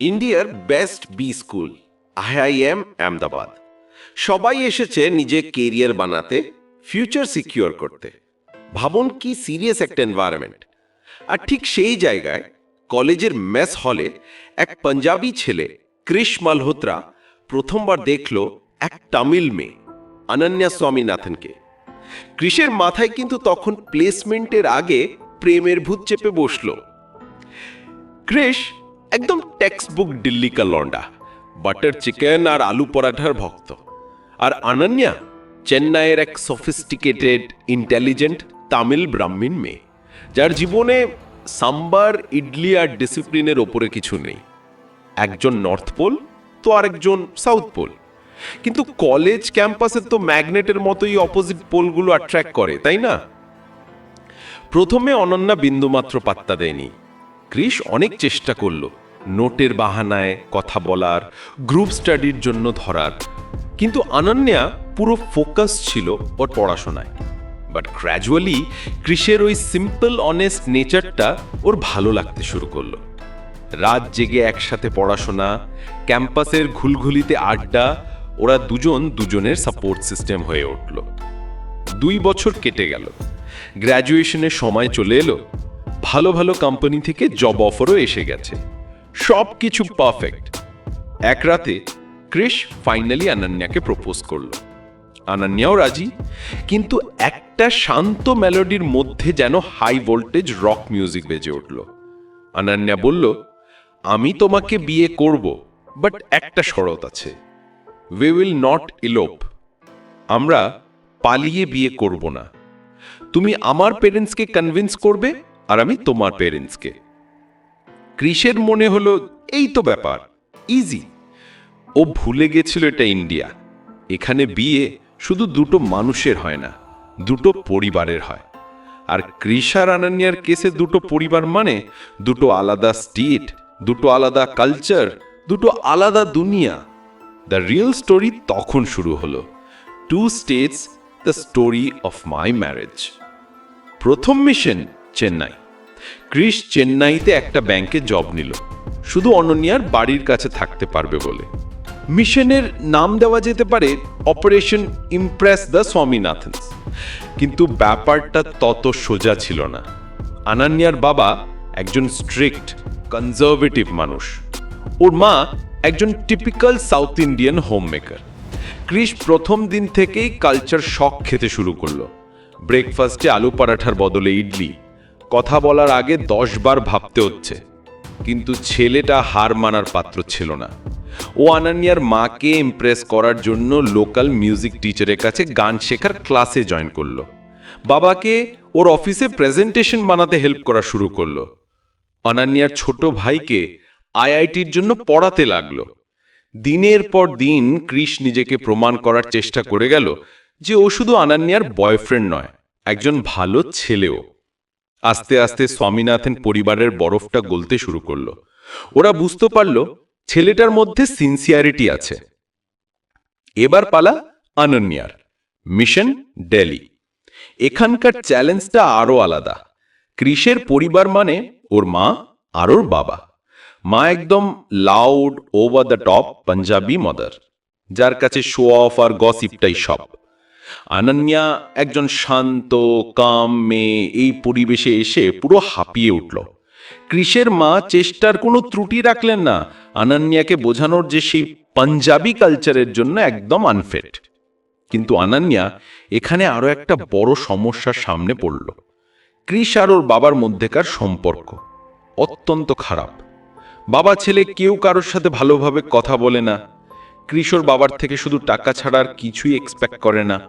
ইন্ডিয়ার best B school, IIM Ahmedabad. সবাই এসেছে নিজে কেরিয়ার বানাতে, ফিউচার সিকিউর করতে। ভাবুন কি সিরিয়াস একটা এনভায়রনমেন্ট। আর ঠিক সেই জায়গায়, কলেজের মেস হলে এক পাঞ্জাবি ছেলে, কৃষ মালহোত্রা, প্রথমবার দেখল এক তামিল মেয়ে, অনন্যা স্বামীনাথনকে। কৃষের মাথায় কিন্তু তখন প্লেসমেন্টের আগে প্রেমের ভূত চেপে বসল। ক্রিশ একদম টেক্সট বুক দিল্লি কা লন্ডা বাটার চিকেন আর আলু পরাঠার ভক্ত। আর অনন্যা, চেন্নাইয়ের এক সফিস্টিকেটেড ইন্টেলিজেন্ট তামিল ব্রাহ্মীণ মেয়ে, যার জীবনে সাম্বার, ইডলি আর ডিসিপ্লিনের ওপরে কিছু নেই। একজন নর্থ পোল তো আরেকজন সাউথ পোল কিন্তু কলেজ ক্যাম্পাসে তো ম্যাগনেটের মতোই অপোজিট পোলগুলো অ্যাট্রাক্ট করে, তাই না? প্রথমে অনন্যা বিন্দুমাত্র পাত্তা দেয়নি। ক্রিস অনেক চেষ্টা করল। নোটের বাহানায় কথা বলার গ্রুপ স্টাডির জন্য ধরার। কিন্তু অনন্যা পুরো ফোকাস ছিল ওর পড়াশোনায়। বাট গ্র্যাজুয়ালি ক্রিসের ওই সিম্পল অনেস্ট নেচারটা ওর ভালো লাগতে শুরু করল। রাত জেগে একসাথে পড়াশোনা, ক্যাম্পাসের ঘুলঘুলিতে আড্ডা, ওরা দুজন দুজনের সাপোর্ট সিস্টেম হয়ে উঠল। দুই বছর কেটে গেল। গ্র্যাজুয়েশনের সময় চলে এলো। ভালো ভালো কোম্পানি থেকে জব অফারও এসে গেছে। সব কিছু পারফেক্ট এক রাতে ক্রিশ ফাইনালি অনন্যাকে প্রপোজ করল। অনন্যাও রাজি, কিন্তু একটা শান্ত মেলোডির মধ্যে যেন হাই ভোল্টেজ রক মিউজিক বেজে উঠল। অনন্যা বলল, আমি তোমাকে বিয়ে করব বাট একটা শরৎ আছে। উই উইল নট ইলোপ আমরা পালিয়ে বিয়ে করব না। তুমি আমার পেরেন্টসকে কনভিন্স করবে, আর আমি তোমার পেরেন্টসকে ক্রিসের মনে হলো এই তো ব্যাপার ইজি ও ভুলে গেছিল এটা ইন্ডিয়া। এখানে বিয়ে শুধু দুটো মানুষের হয় না, দুটো পরিবারের হয়। আর কৃষার আনানিয়ার কেসে দুটো পরিবার মানে দুটো আলাদা স্টেট দুটো আলাদা কালচার দুটো আলাদা দুনিয়া। দ্য রিয়েল স্টোরি তখন শুরু হলো। Two states the story of my marriage প্রথম মিশন চেন্নাই। ক্রিস চেন্নাইতে একটা ব্যাংকে জব নিল। শুধু অনন্যার বাড়ির কাছে থাকতে পারবে বলে। মিশনের নাম দেওয়া যেতে পারে অপারেশন ইমপ্রেস দ্য স্বামীনাথন কিন্তু ব্যাপারটা তত সোজা ছিল না। আনান্যার বাবা একজন স্ট্রিক্ট, কনজারভেটিভ মানুষ। ওর মা একজন typical south Indian home maker Krish প্রথম দিন থেকেই কালচার শখ খেতে শুরু করল। ব্রেকফাস্টে আলু পরাঠার বদলে ইডলি কথা বলার আগে দশ বার ভাবতে হচ্ছে। কিন্তু ছেলেটা হার মানার পাত্র ছিল না। ও আনান্যার মাকে ইমপ্রেস করার জন্য লোকাল মিউজিক টিচারের কাছে গান শেখার ক্লাসে জয়েন করল। বাবাকে ওর অফিসে প্রেজেন্টেশন বানাতে হেল্প করা শুরু করল। অনান্যার ছোট ভাইকে আইআইটির জন্য পড়াতে লাগল। দিনের পর দিন ক্রিস নিজেকে প্রমাণ করার চেষ্টা করে গেল যে ও শুধু আনান্যার বয়ফ্রেন্ড নয়, একজন ভালো ছেলেও। আস্তে আস্তে স্বামীনাথন পরিবারের বরফটা গলতে শুরু করল। ওরা বুঝতে পারল ছেলেটার মধ্যে সিনসিয়ারিটি আছে। এবার পালা অনন্যার। মিশন ডেলি। এখানকার চ্যালেঞ্জটা আরও আলাদা। ক্রিসের পরিবার মানে ওর মা আর ওর বাবা। মা একদম loud over the top Punjabi mother যার কাছে শো অফ আর গসিপটাই সব। অনন্যা একজন শান্ত, কাম মেয়ে এই পরিবেশে এসে পুরো হাঁপিয়ে উঠল। কৃষের মা চেষ্টার কোনো ত্রুটি রাখলেন না। অনন্যাকে বোঝানোর যে সেই পাঞ্জাবি কালচারের জন্য একদম আনফেট। কিন্তু অনন্যা এখানে আরও একটা বড় সমস্যার সামনে পড়ল। ক্রিস আর ওর বাবার মধ্যেকার সম্পর্ক অত্যন্ত খারাপ। বাবা ছেলে কেউ কারোর সাথে ভালোভাবে কথা বলে না। কৃষর বাবার থেকে শুধু টাকা ছাড়া আর কিছুই এক্সপেক্ট করে না।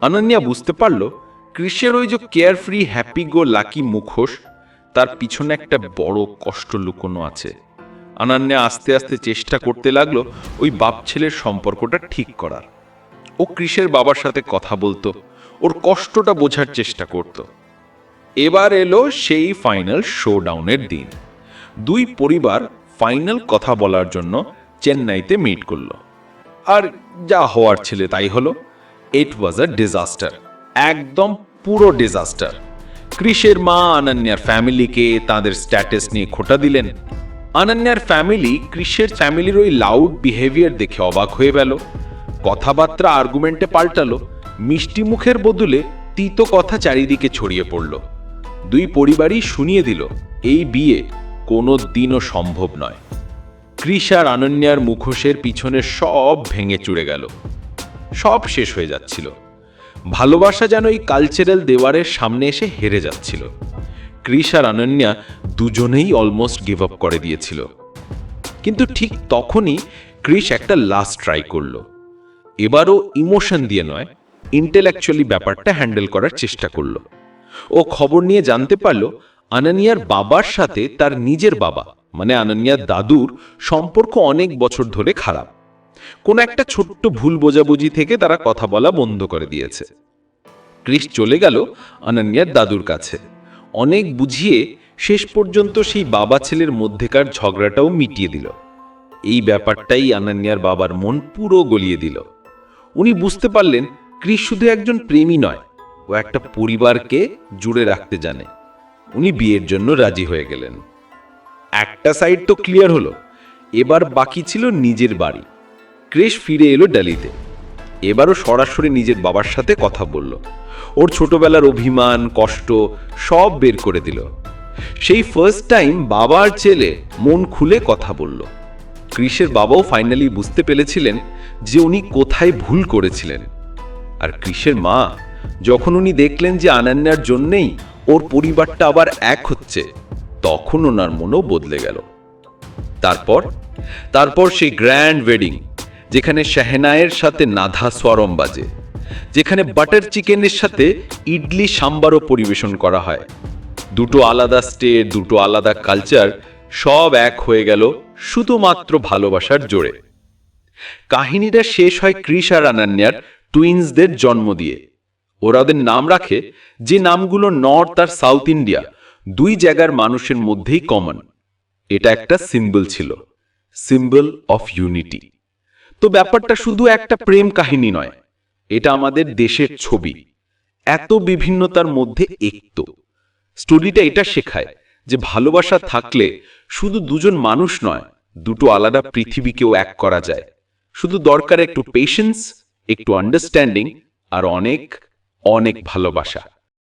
অনন্যা বুঝতে পারল কৃষের ওই যে care free happy go lucky মুখোশ, তার পিছনে একটা বড় কষ্ট লুকোনো আছে। অনন্যা আস্তে আস্তে চেষ্টা করতে লাগল ওই বাপ ছেলের সম্পর্কটা ঠিক করার। ও কৃষের বাবার সাথে কথা বলতো, ওর কষ্টটা বোঝার চেষ্টা করত। এবার এলো সেই ফাইনাল শো ডাউনের দিন। দুই পরিবার ফাইনাল কথা বলার জন্য চেন্নাইতে মিট করল। আর যা হওয়ার ছেলে তাই হলো। ইট ওয়াজ আ ডিজাস্টার একদম পুরো ডিজাস্টার কৃষের মা অনন্যার ফ্যামিলিকে তাদের স্ট্যাটাস নিয়ে খোটা দিলেন। অনন্যার ফ্যামিলি ক্রিসের ফ্যামিলির ওই লাউড বিহেভিয়ার দেখে অবাক হয়ে গেল। কথাবার্তা আর্গুমেন্টে পাল্টালো। মিষ্টি মুখের বদলে তিতো কথা চারিদিকে ছড়িয়ে পড়ল। দুই পরিবারই শুনিয়ে দিল, এই বিয়ে কোনো দিনও সম্ভব নয়। ক্রিস আর অনন্যার মুখোশের পিছনে সব ভেঙে চুড়ে গেল। সব শেষ হয়ে যাচ্ছিল। ভালোবাসা যেন এই কালচারাল দেওয়ারের সামনে এসে হেরে যাচ্ছিল। ক্রিস আর অনন্যা দুজনেই অলমোস্ট গিভ আপ করে দিয়েছিল। কিন্তু ঠিক তখনই ক্রিস একটা লাস্ট ট্রাই করল। এবারও ইমোশন দিয়ে নয় ইন্টেলেকচুয়ালি ব্যাপারটা হ্যান্ডেল করার চেষ্টা করল। ও খবর নিয়ে জানতে পারল আনানিয়ার বাবার সাথে তার নিজের বাবা মানে আনানিয়ার দাদুর সম্পর্ক অনেক বছর ধরে খারাপ। কোনো একটা ছোট্ট ভুল বোঝাবুঝি থেকে তারা কথা বলা বন্ধ করে দিয়েছে। ক্রিস চলে গেল অনন্যার দাদুর কাছে। অনেক বুঝিয়ে শেষ পর্যন্ত সেই বাবা ছেলের মধ্যেকার ঝগড়াটাও মিটিয়ে দিল। এই ব্যাপারটাই অনন্যার বাবার মন পুরো গলিয়ে দিল। উনি বুঝতে পারলেন ক্রিস শুধু একজন প্রেমী নয়, ও একটা পরিবারকে জুড়ে রাখতে জানে। উনি বিয়ের জন্য রাজি হয়ে গেলেন। একটা সাইড তো ক্লিয়ার হলো, এবার বাকি ছিল নিজের বাড়ি। ক্রিস ফিরে এলো ডালিতে এবারও সরাসরি নিজের বাবার সাথে কথা বলল। ওর ছোটবেলার অভিমান, কষ্ট সব বের করে দিল। সেই ফার্স্ট টাইম বাবার ছেলে মন খুলে কথা বলল। ক্রিসের বাবাও ফাইনালি বুঝতে পেরেছিলেন যে উনি কোথায় ভুল করেছিলেন। আর ক্রিসের মা, যখন উনি দেখলেন যে আনান্যার জন্যেই ওর পরিবারটা আবার এক হচ্ছে, তখন ওনার মনও বদলে গেল। তারপর তারপর সেই গ্র্যান্ড ওয়েডিং যেখানে শাহেনায়ের সাথে নাধা স্বরম বাজে, যেখানে বাটার চিকেনের সাথে ইডলি সাম্বারও পরিবেশন করা হয়। দুটো আলাদা স্টেট, দুটো আলাদা কালচার, সব এক হয়ে গেল শুধুমাত্র ভালোবাসার জোরে। কাহিনীটা শেষ হয় ক্রিস আর আনান্যার টুইন্সদের জন্ম দিয়ে। ওরা ওদের নাম রাখে, যে নামগুলো নর্থ আর সাউথ ইন্ডিয়া, দুই জায়গার মানুষের মধ্যেই কমন। এটা একটা সিম্বল ছিল, সিম্বল অফ ইউনিটি। তো ব্যাপারটা শুধু একটা প্রেম কাহিনী নয়, এটা আমাদের দেশের ছবি। এত বিভিন্নতার মধ্যে একত। স্টোরিটা এটা শেখায় যে ভালোবাসা থাকলে শুধু দুজন মানুষ নয়, দুটো আলাদা পৃথিবীকেও এক করা যায়। শুধু দরকার একটু পেশেন্স একটু আন্ডারস্ট্যান্ডিং আর অনেক অনেক ভালোবাসা।